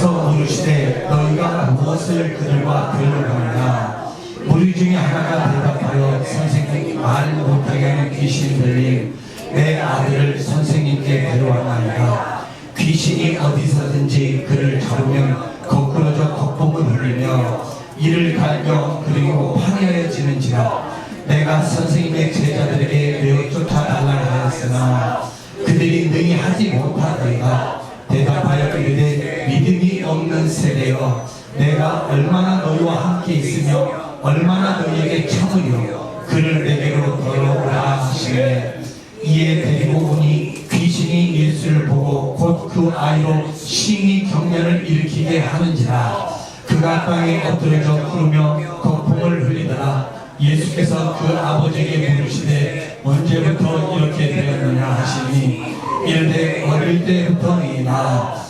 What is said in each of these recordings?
서 물으시되 너희가 무엇을 그들과 들려하느냐? 무리 중에 하나가 대답하여 선생님 말 못하게 하는 귀신 들린 내 아들을 선생님께 데려왔나이다. 귀신이 어디서든지 그를 잡으면 거꾸러져 거품을 흘리며 이를 갈겨 그리고 파괴하여지는지라. 내가 선생님의 제자들에게 내어 쫓아달라 하였으나 그들이 능히 하지 못하더이다. 대답하여 이르되 믿음이 없는 세대여 내가 얼마나 너희와 함께 있으며 얼마나 너희에게 참으려 그를 내게로 걸어오라 하시네. 이에 데리고 오니 귀신이 예수를 보고 곧 그 아이로 심히 경련을 일으키게 하는지라. 그가 땅에 엎드려져 구르며 거품을 흘리더라. 예수께서 그 아버지에게 물으시되 언제부터 이렇게 되었느냐 하시니. 이르되 어릴 때부터이나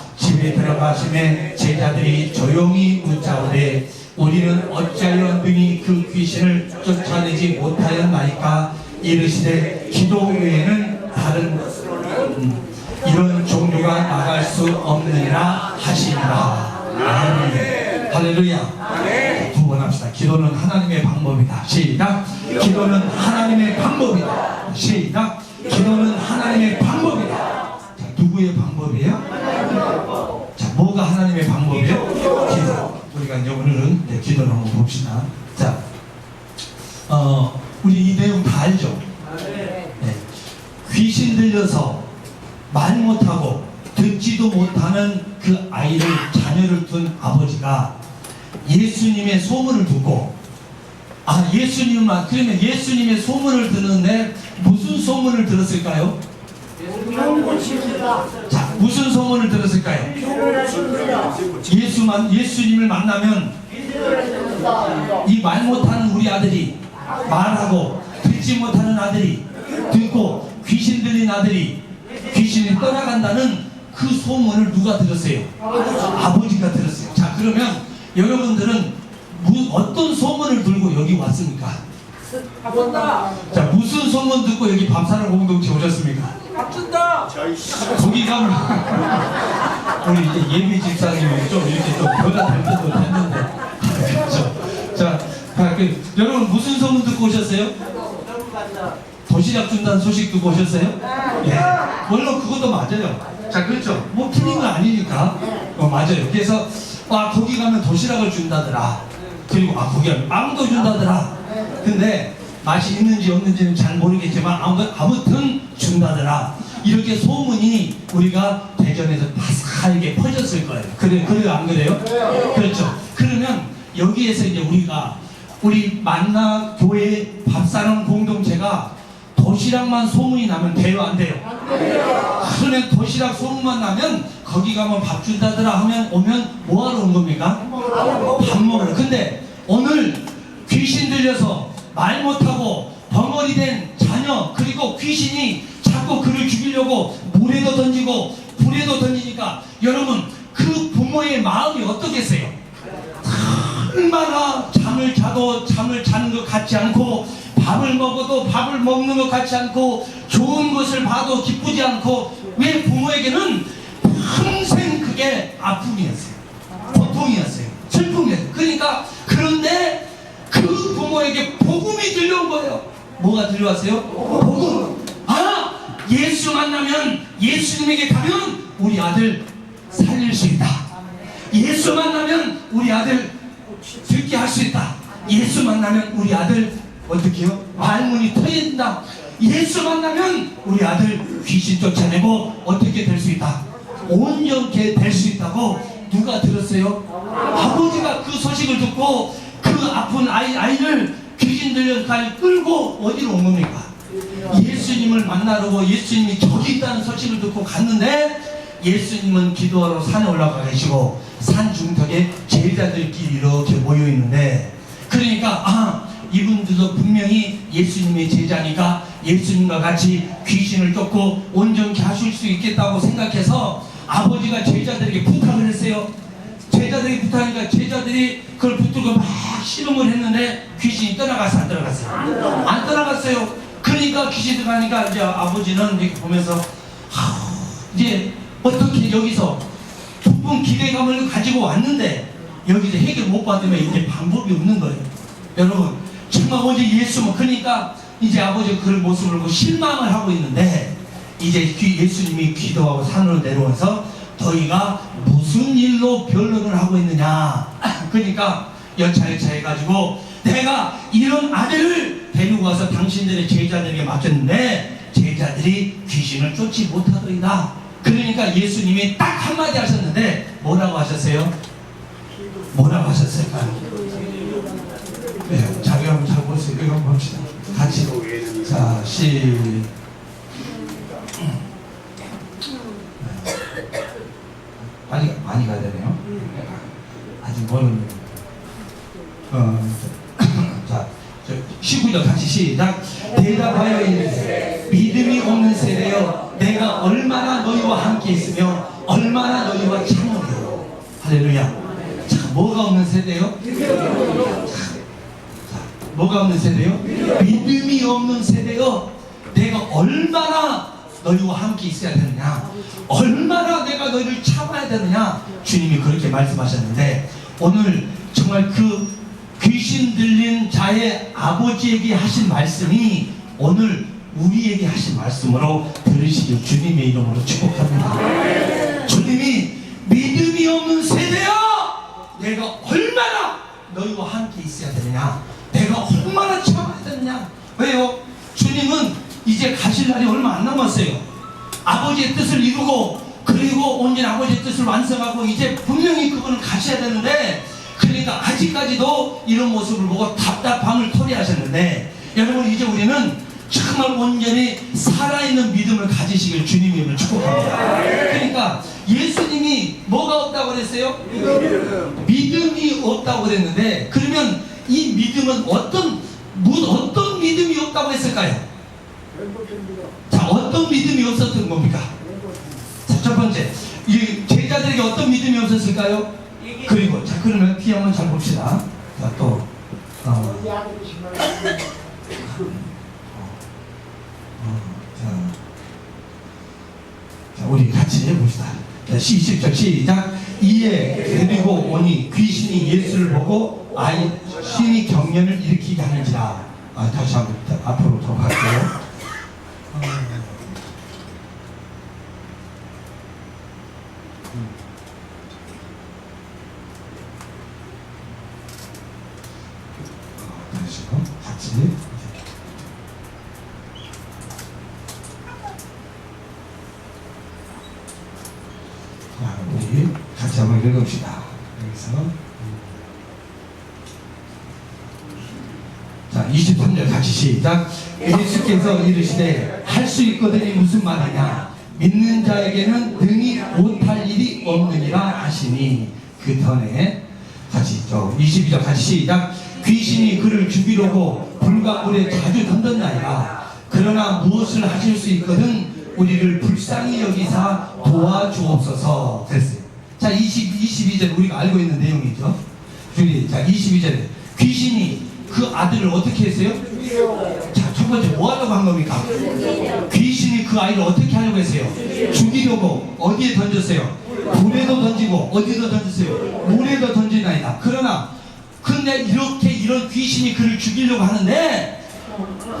집에 들어가심에 제자들이 조용히 묻자오되 우리는 어찌하여 능히 그 귀신을 쫓아내지 못하였나이까? 이르시되 기도 외에는 다른 것으로는 이런 종류가 나갈 수 없느니라 하시니라. 아멘. 할렐루야. 두 번 합시다. 기도는 하나님의 방법이다. 시작. 기도는 하나님의 방법이다. 시작. 기도는 하나님의 방법이다. 자, 누구의 방법이에요? 자, 뭐가 하나님의 방법이에요? 기도. 우리가 이제 오늘은 이제 기도를 한번 봅시다. 자, 어, 우리 이 내용 다 알죠? 네. 귀신 들려서 말 못하고 듣지도 못하는 그 아이를 자녀를 둔 아버지가 예수님의 소문을 듣고 아 예수님만 그러면 예수님의 소문을 듣는데 무슨 소문을 들었을까요? 자 무슨 소문을 들었을까요? 예수만 예수님을 만나면 이 말 못하는 우리 아들이 말하고 듣지 못하는 아들이 듣고 귀신 들린 아들이 귀신이 떠나간다는 그 소문을 누가 들었어요? 아버지가 들었어요. 자 그러면 여러분들은 무, 어떤 소문을 들고 여기 왔습니까? 자 무슨 소문 듣고 여기 밤사랑 공동체 오셨습니까? 거기 가면 우리 이제 예비 집사님이 좀 이렇게 좀 변화될 때도 됐는데 그렇죠. 자, 자, 그, 여러분 무슨 소문 듣고 오셨어요? 도시락 준다는 소식 듣고 오셨어요? 예. 물론 그것도 맞아요. 자, 그렇죠. 뭐 틀린 거 아니니까. 어, 맞아요. 그래서 아 거기 가면 도시락을 준다더라. 그리고 아 거기 가면 빵도 준다더라. 근데 맛이 있는지 없는지는 잘 모르겠지만 아무튼, 아무튼 준다더라. 이렇게 소문이 우리가 대전에서 바삭하게 퍼졌을 거예요. 그래, 그래요, 안 그래요? 그렇죠. 그러면 여기에서 이제 우리가 우리 만나 교회 밥사는 공동체가 도시락만 소문이 나면 돼요, 안 돼요? 그러면 도시락 소문만 나면 거기 가면 밥 준다더라 하면 오면 뭐하러 온 겁니까? 밥 먹으러. 근데 오늘 귀신 들려서 말 못하고 벙어리 된 자녀 그리고 귀신이 자꾸 그를 죽이려고 물에도 던지고 불에도 던지니까 여러분 그 부모의 마음이 어떻겠어요? 얼마나 잠을 자도 잠을 자는 것 같지 않고 밥을 먹어도 밥을 먹는 것 같지 않고 좋은 것을 봐도 기쁘지 않고 왜 부모에게는 평생 그게 아픔이었어요. 고통이었어요. 슬픔이었어요. 그러니까 그런데 그 부모에게 복음이 들려온 거예요. 뭐가 들려왔어요? 복음. 아 예수 만나면 예수님에게 가면 우리 아들 살릴 수 있다. 예수 만나면 우리 아들 듣게 할 수 있다. 예수 만나면 우리 아들 어떻게요? 말문이 터진다. 예수 만나면 우리 아들 귀신 쫓아내고 어떻게 될 수 있다. 온전케 될 수 있다고 누가 들었어요? 아버지가 그 소식을 듣고 그 아픈 아이, 아이를 귀신 들려까지 끌고 어디로 온 겁니까? 예수님을 만나려고 예수님이 저기 있다는 소식을 듣고 갔는데 예수님은 기도하러 산에 올라가 계시고 산 중턱에 제자들끼리 이렇게 모여 있는데 그러니까 아 이분들도 분명히 예수님의 제자니까 예수님과 같이 귀신을 쫓고 온전케 하실 수 있겠다고 생각해서 아버지가 제자들에게 부탁을 했어요. 제자들이 부탁하니까 제자들이 그걸 붙들고 막 씨름을 했는데 귀신이 떠나가서 안 떠나갔어요. 안 떠나갔어요. 그러니까 귀신이 들어가니까 이제 아버지는 이렇게 보면서 하, 이제 어떻게 여기서 부푼 기대감을 가지고 왔는데 여기서 해결 못 받으면 이제 방법이 없는 거예요. 여러분 정말 어제 예수만 그러니까 이제 아버지가 그런 모습을 보고 실망을 하고 있는데 이제 귀- 예수님이 기도하고 산으로 내려와서 너희가 무슨 일로 변론을 하고 있느냐 그러니까 여차여차 해가지고 내가 이런 아들을 데리고 와서 당신들의 제자들에게 맡겼는데 제자들이 귀신을 쫓지 못하더이다 그러니까 예수님이 딱 한마디 하셨는데 뭐라고 하셨어요? 뭐라고 하셨을까요? 네, 자기 한번 잘 보세요. 이거 한번 봅시다. 같이. 자, 시. 많이, 많이 가야 되네요. 아직 멀은. 어, 자, 저 19절 같이 시작. 대답하여 믿음이 없는 세대여 내가 얼마나 너희와 함께 있으며 얼마나 너희와 참으리요. 할렐루야. 자, 뭐가 없는 세대요? 뭐가 없는 세대요? 믿음이 없는 세대요. 내가 얼마나 너희와 함께 있어야 되느냐? 얼마나 내가 너희를 참아야 되느냐? 주님이 그렇게 말씀하셨는데 오늘 정말 그 귀신 들린 자의 아버지에게 하신 말씀이 오늘 우리에게 하신 말씀으로 들으시길 주님의 이름으로 축복합니다. 주님이 믿음이 없는 세대야! 내가 얼마나 너희와 함께 있어야 되느냐? 내가 얼마나 참아야 되느냐? 왜요? 주님은 이제 가실 날이 얼마 안 남았어요. 아버지의 뜻을 이루고 그리고 온전 아버지의 뜻을 완성하고 이제 분명히 그분을 가셔야 되는데 그러니까 아직까지도 이런 모습을 보고 답답함을 토리하셨는데 여러분 이제 우리는 정말 온전히 살아있는 믿음을 가지시길 주님의 축복합니다. 그러니까 예수님이 뭐가 없다고 그랬어요? 믿음이 없다고 그랬는데 그러면 이 믿음은 어떤 무- 어떤 믿음이 없다고 했을까요? 자 어떤 믿음이 없었던 겁니까? 자, 첫 번째 이 제자들에게 어떤 믿음이 없었을까요? 그리고 자 그러면 뒤 한번 잘 봅시다. 자 또 어, 어, 자, 자, 우리 같이 해봅시다. 자, 시, 20절 시작. 이에 데리고 오니 귀신이 예수를 보고 아이 신이 경련을 일으키게 하는지라. 아, 다시 한번 더 앞으로 더 갈게요. 어, 음. 어, 다시 한번 같이. 자, 우리 같이 한번 읽읍시다. 여기서. 자, 23절 같이 시작. 예수께서 이르시되 할 수 있거든이 무슨 말이냐? 믿는 자에게는 능히 못할 일이 없느니라 하시니 그 전에 같이 저 22절 같이 시작. 귀신이 그를 죽이려고 불과 물에 자주 던졌나이다. 그러나 무엇을 하실 수 있거든 우리를 불쌍히 여기사 도와주옵소서 됐어요. 자, 20, 22절 우리가 알고 있는 내용이죠. 우리 자, 22절에 귀신이 그 아들을 어떻게 했어요? 자, 첫 번째 뭐 하려고 한 겁니까? 귀신이 그 아이를 어떻게 하려고 했어요? 죽이려고 어디에 던졌어요? 불에도 던지고 어디도 던졌어요? 물에도 던지나이다. 그러나 근데 이렇게 이런 귀신이 그를 죽이려고 하는데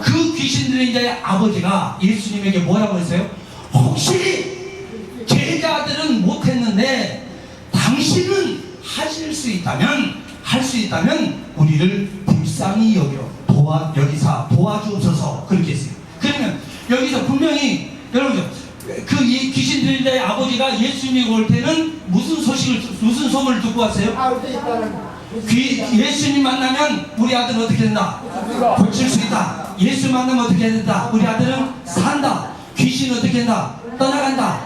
그 귀신들의 이제 아버지가 예수님에게 뭐라고 했어요? 혹시 제자들은 못했는데 당신은 하실 수 있다면 할 수 있다면 우리를 불쌍히 여겨 도와 여기사 도와주옵소서 그렇게 했어요. 그러면 여기서 분명히 여러분 그 이 귀신 들린 자의 아버지가 예수님이 올 때는 무슨 소식을 무슨 소문을 듣고 왔어요? 귀, 예수님 만나면 우리 아들은 어떻게 된다? 고칠 수 있다. 예수 만나면 어떻게 된다? 우리 아들은 산다. 귀신 어떻게 된다? 떠나간다.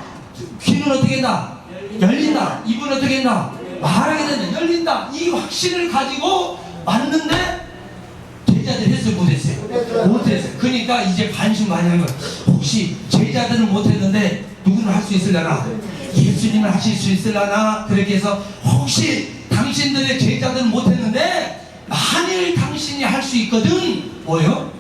귀는 어떻게 된다? 열린다. 입은 어떻게 된다? 말하게 된다. 열린다. 이 확신을 가지고 왔는데 제자들 했어요? 못했어요? 못했어요. 그러니까 이제 관심 많이 하는. 혹시 제자들은 못했는데 누구는 할 수 있을려나? 예수님을 하실 수 있을려나? 그렇게 해서 혹시 당신들의 제자들은 못했는데 만일 당신이 할 수 있거든 뭐요?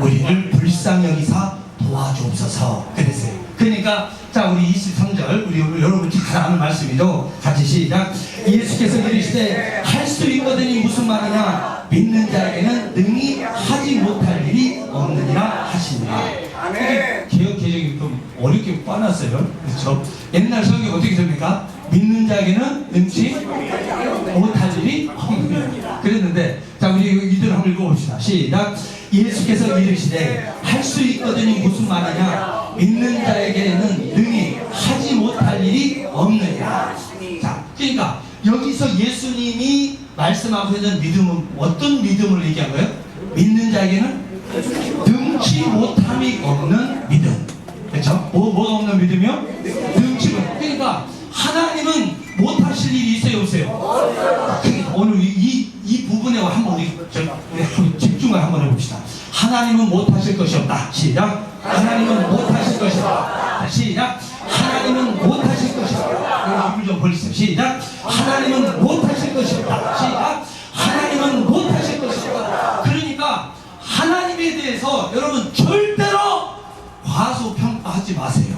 우리를 불쌍히 여기사 도와주옵소서 그랬어요. 그러니까 자 우리 23절 우리 여러분 잘 아는 말씀이죠. 같이 시작. 예수께서 이르시되 할 수 있거든이 무슨 말이냐? 믿는 자에게는 능히 하지 못할 일이 없느니라 하시니라. 개혁 개정이 좀 어렵게 빠놨어요. 그렇죠? 옛날 성경 어떻게 됩니까? 믿는 자에게는 능치 못할 일이 없느니라. 그랬는데 자 우리 이들 한번 읽어봅 시작. 예수께서 이르시되 할 수 있거든이 무슨 말이냐? 믿는 자에게는 능히 하지 못할 일이 없느니라. 자, 그러니까 여기서 예수님이 말씀하고 있는 믿음은 어떤 믿음을 얘기한 거예요? 믿는 자에게는 능치 못함이 없는 믿음. 그렇죠? 뭐, 뭐가 없는 믿음이요? 능치 못. 그러니까 하나님은 못하실 일이 있어요, 없어요? 그러니까 오늘 이, 이, 이 부분에 한번 우리 한번 해봅시다. 하나님은 못하실 것이 없다. 시작. 하나님은 못하실 것이 없다. 자, 시작. 하나님은 못하실 것이 없다. 입을 좀 벌리세요. 시작. 하나님은 못하실 것이 없다. 시작. 하나님은 못하실 것이 없다. 그러니까 하나님에 대해서 여러분 절대로 과소평가하지 마세요.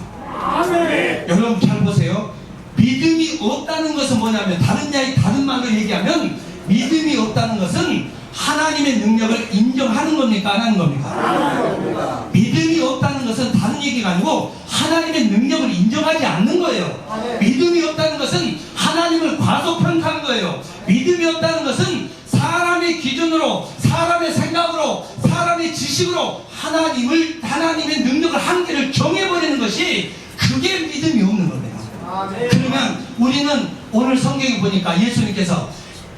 여러분 잘 보세요. 믿음이 없다는 것은 뭐냐면 다른 이야기 다른 말로 얘기하면 믿음이 없다는 것은 하나님의 능력을 인정하는 겁니까 안 하는 겁니까? 믿음이 없다는 것은 다른 얘기가 아니고 하나님의 능력을 인정하지 않는 거예요. 믿음이 없다는 것은 하나님을 과소평가한 거예요. 믿음이 없다는 것은 사람의 기준으로 사람의 생각으로 사람의 지식으로 하나님을 하나님의 능력을 한계를 정해버리는 것이 그게 믿음이 없는 겁니다. 그러면 우리는 오늘 성경에 보니까 예수님께서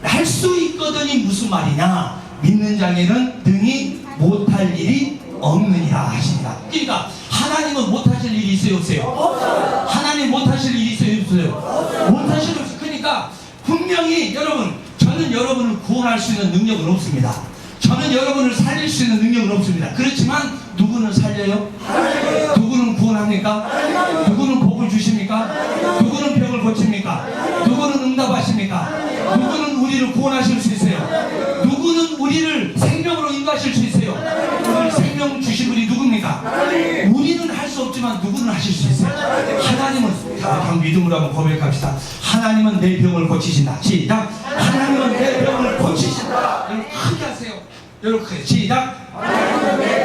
할 수 있거든이 무슨 말이냐? 믿는 자에게는 능히 못할 일이 없느니라 하시니라. 그러니까 하나님은 못하실 일이 있어요, 없어요? 하나님 못하실 일이 있어요, 없어요? 못하실 일 없어요. 그러니까 분명히 여러분, 저는 여러분을 구원할 수 있는 능력은 없습니다. 저는 여러분을 살릴 수 있는 능력은 없습니다. 그렇지만 누구는 살려요? 누구는 구원합니까? 누구는 복을 주십니까? 누구는 병을 고칩니까? 누구는 응답하십니까? 누구는 우리를 구원하실 수 있어요? 누구는 우리를 생명으로 인도하실 수 있어요? 우리를 생명 주신 분이 누굽니까? 우리는 할 수 없지만 누구는 하실 수 있어요? 하나님은 자, 한 믿음으로 한번 고백합시다. 하나님은 내 병을 고치신다. 시작. 하나님은 내 병을 고치신다. 여러분 크게 하세요. 크게 시작. 시작.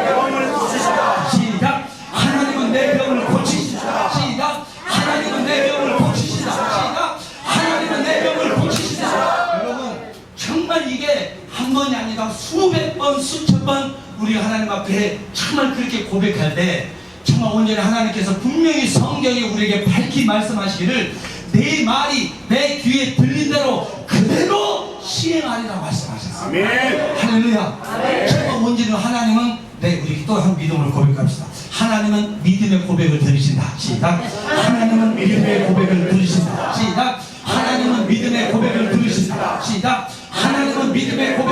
번, 수천 번 우리 하나님 앞에 정말 그렇게 고백할 때 정말 온전히 하나님께서 분명히 성경에 우리에게 밝히 말씀하시기를 내 말이 내 귀에 들린 대로 그대로 시행하리라고 말씀하셨어요. 아멘. 할렐루야. 정말 온전히 하나님은 네 우리 또한 믿음을 고백합시다. 하나님은 믿음의 고백을 들으신다. 시작. 하나님은 믿음의 고백을 들으신다. 시작. 하나님은 믿음의 고백을 들으신다. 시작. 하나님은 믿음의 고백을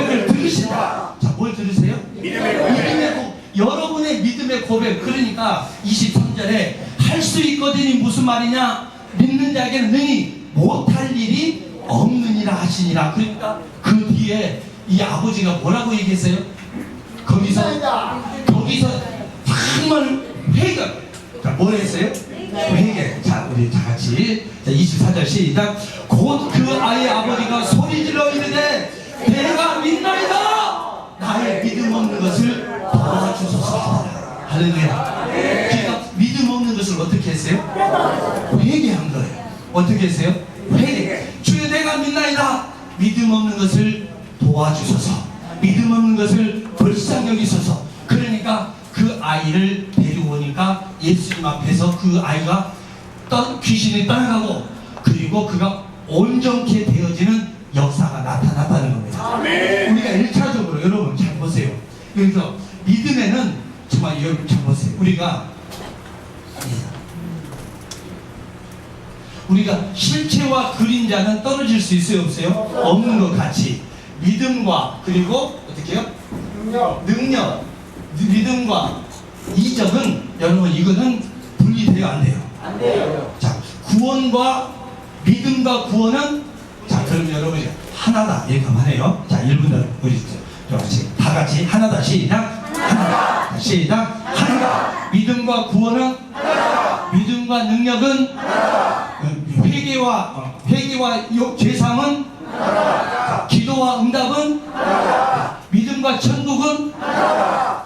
여러분의 믿음의 고백. 그러니까 23절에 할 수 있거든이 무슨 말이냐? 믿는 자에게는 능히 못할 일이 없느니라 하시니라. 그러니까 그 뒤에 이 아버지가 뭐라고 얘기했어요? 거기서 거기서 정말 회개. 자, 뭘 했어요? 회개. 자, 우리 다 같이 자, 24절 시작. 곧 그 아이의 아버지가 소리질러 이르되 내가 믿나이다. 나의 믿음 없는 것을 도와주소서. 할렐루야. 그러니까 믿음 없는 것을 어떻게 했어요? 회개한 거예요. 어떻게 했어요? 회개. 주여 내가 믿나이다. 믿음 없는 것을 도와주소서. 믿음 없는 것을 불쌍히 여기소서. 그러니까 그 아이를 데리고 오니까 예수님 앞에서 그 아이가 떠, 귀신이 떠나가고 그리고 그가 온전케 되어지는 역사가 나타났다는 겁니다. 우리가 1차적으로 여러분 잘 보세요. 그래서 믿음에는 정말 여러분 잘 보세요. 우리가 우리가 실체와 그림자는 떨어질 수 있어요 없어요? 없는 것 같이 믿음과 그리고 어떻게요? 능력, 믿음과 이적은 여러분 이거는 분리돼요 안 돼요? 안 돼요. 자 구원과 믿음과 구원은 자 그럼 여러분 이제 하나다 이렇게 말해요. 자 1분 더 우리 다 같이 하나다 시작 하나다 자, 시작 하나다 믿음과 구원은 믿음과 능력은 어, 회개와 어, 회개와 요- 죄상은 자, 기도와 응답은 믿음과 천국은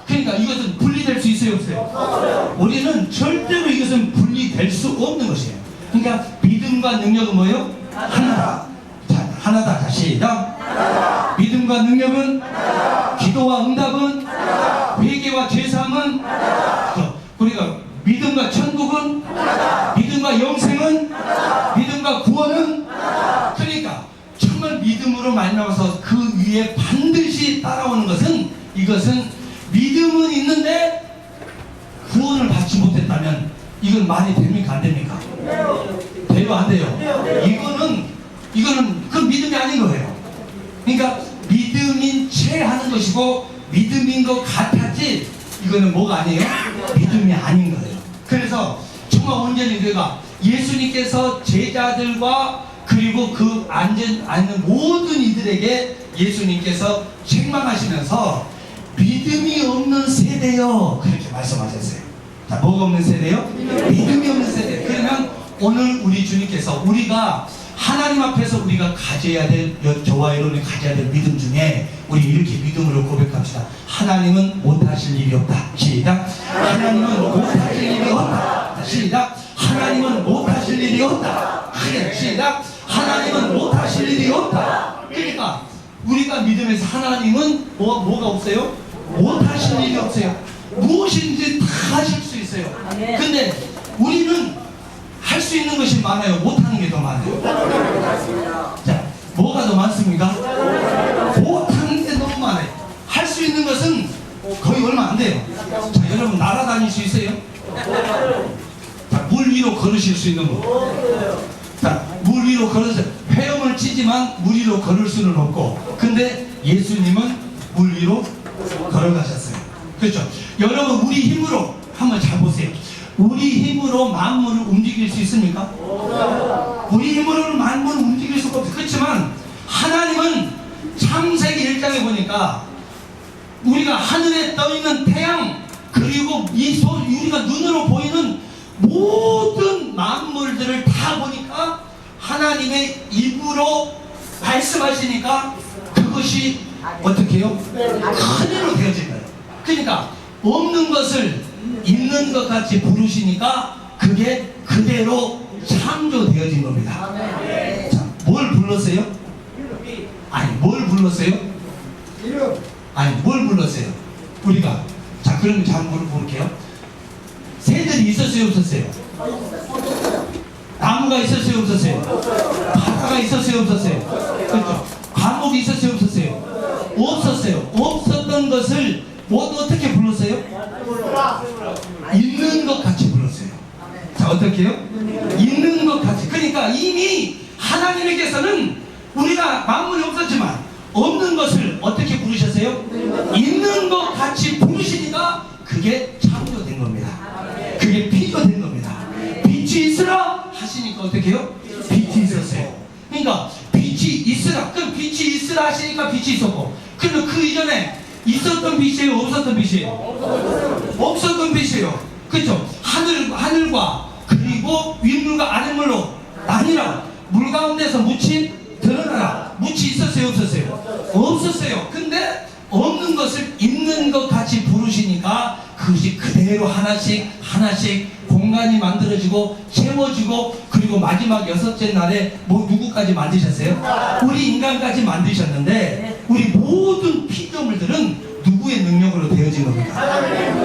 그러니까 이것은 분리될 수 있어요 없어요? 우리는 절대로 이것은 분리될 수 없는 것이에요. 그러니까 믿음과 능력은 뭐예요? 하나다. 자, 하나다. 다시 시작. 믿음과 능력은 기도와 응답은 회개와 죄사함은 자, 우리가 믿음과 천국은 믿음과 영생은 믿음과 구원은 그러니까 정말 믿음으로 만나서 그 위에 반드시 따라오는 것은 이것은 믿음은 있는데 구원을 받지 못했다면 이건 말이 됩니까 안 됩니까? 돼요 안 돼요? 이거는 이거는 그 믿음이 아닌 거예요. 그러니까 믿음인 채 하는 것이고 믿음인 것 같았지 이거는 뭐가 아니에요? 믿음이 아닌 거예요. 그래서 정말 온전히 우리가 예수님께서 제자들과 그리고 그 앉은 앉는 모든 이들에게 예수님께서 책망하시면서 믿음이 없는 세대요 그렇게 말씀하셨어요. 자, 뭐가 없는 세대요? 믿음이 없는 세대. 그러면 오늘 우리 주님께서 우리가 하나님 앞에서 우리가 가져야 될 여- 저와 여러분이 가져야 될 믿음 중에 우리 이렇게 믿음으로 고백합시다. 하나님은 못하실 일이 없다. 시작. 하나님은 못하실 일이 없다. 시작. 하나님은 못하실 일이 없다. 시작. 하나님은 못하실 일이 없다. 그러니까 우리가 믿음에서 하나님은 뭐, 뭐가 없어요? 못하실 일이 없어요. 무엇인지 다 하실 수 있어요. 근데 우리는 할 수 있는 것이 많아요. 못하는 게 더 많아요. 자, 뭐가 더 많습니까? 못하는 게 너무 많아요. 할 수 있는 것은 거의 얼마 안 돼요. 자, 여러분 날아다닐 수 있어요? 자, 물 위로 걸으실 수 있는 거. 자, 물 위로 걸어서 헤엄을 치지만 물 위로 걸을 수는 없고, 근데 예수님은 물 위로 걸어가셨어요. 그렇죠? 여러분 우리 힘으로 한번 잘 보세요. 우리 힘으로 만물을 움직일 수 있습니까? 우리 힘으로는 만물을 움직일 수가 없어요. 그렇지만 하나님은 창세기 1장에 보니까 우리가 하늘에 떠 있는 태양 그리고 이 소, 우리가 눈으로 보이는 모든 만물들을 다 보니까 하나님의 입으로 말씀하시니까 그것이 어떻게 해요? 큰일로 되어진 거예요. 그러니까 없는 것을 있는 것 같이 부르시니까 그게 그대로 창조되어진 겁니다. 자, 뭘 불렀어요? 아니, 뭘 불렀어요? 아니, 뭘 불렀어요? 우리가. 자, 그러면 잘 물어볼게요. 새들이 있었어요, 없었어요? 나무가 있었어요, 없었어요? 바다가 있었어요, 없었어요? 그렇죠? 과목이 있었어요, 없었어요? 없었어요. 없었던 것을 모두 어떻게 불렀어요? 있는 것 같이 불렀어요. 자, 어떻게 해요? 있는 것 같이. 그러니까 이미 하나님에게서는 우리가 만물이 없었지만 없는 것을 어떻게 부르셨어요? 있는 것 같이 부르시니까 그게 창조된 겁니다. 그게 피조된 겁니다. 빛이 있으라 하시니까 어떻게 해요? 빛이 있었어요. 그러니까 빛이 있으라. 그럼 빛이 있으라 하시니까 빛이 있었고. 그러면 그 이전에 있었던 빛이에요? 없었던 빛이에요? 없었던 빛이에요. 그렇죠? 하늘 하늘과 그리고 윗물과 아랫물로 나뉘라. 물 가운데서 묻힌 드러나라. 묻이 있었어요, 없었어요? 없었어요. 근데 없는 것을 있는 것 같이 부르시니까 그것이 그대로 하나씩 하나씩 공간이 만들어지고 채워지고 그리고 마지막 여섯째 날에 뭐 누구까지 만드셨어요? 우리 인간까지 만드셨는데 우리 모든 피조물들은 누구의 능력으로 되어진 겁니까?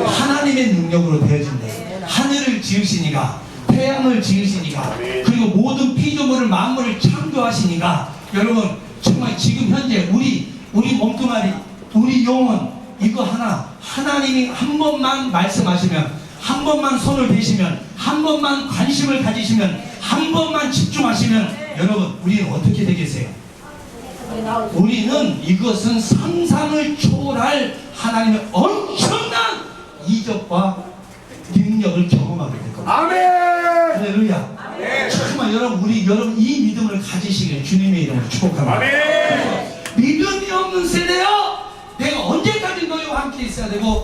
하나님의 능력으로 되어진다. 하늘을 지으시니가 태양을 지으시니가 그리고 모든 피조물을 만물을 창조하시니가 여러분 정말 지금 현재 우리 우리 몸뚱아리 우리 영혼 이거 하나 하나님이 한 번만 말씀하시면 한 번만 손을 대시면 한 번만 관심을 가지시면 한 번만 집중하시면 여러분 우리는 어떻게 되겠어요? 우리는 이것은 상상을 초월할 하나님의 엄청난 이적과 능력을 경험하게 될 겁니다. 아멘. 할렐루야. 정말 여러분 우리 여러분 이 믿음을 가지시길 주님의 이름으로 축복합니다. 아멘. 믿음이 없는 세대여 내가 언제까지 너희와 함께 있어야 되고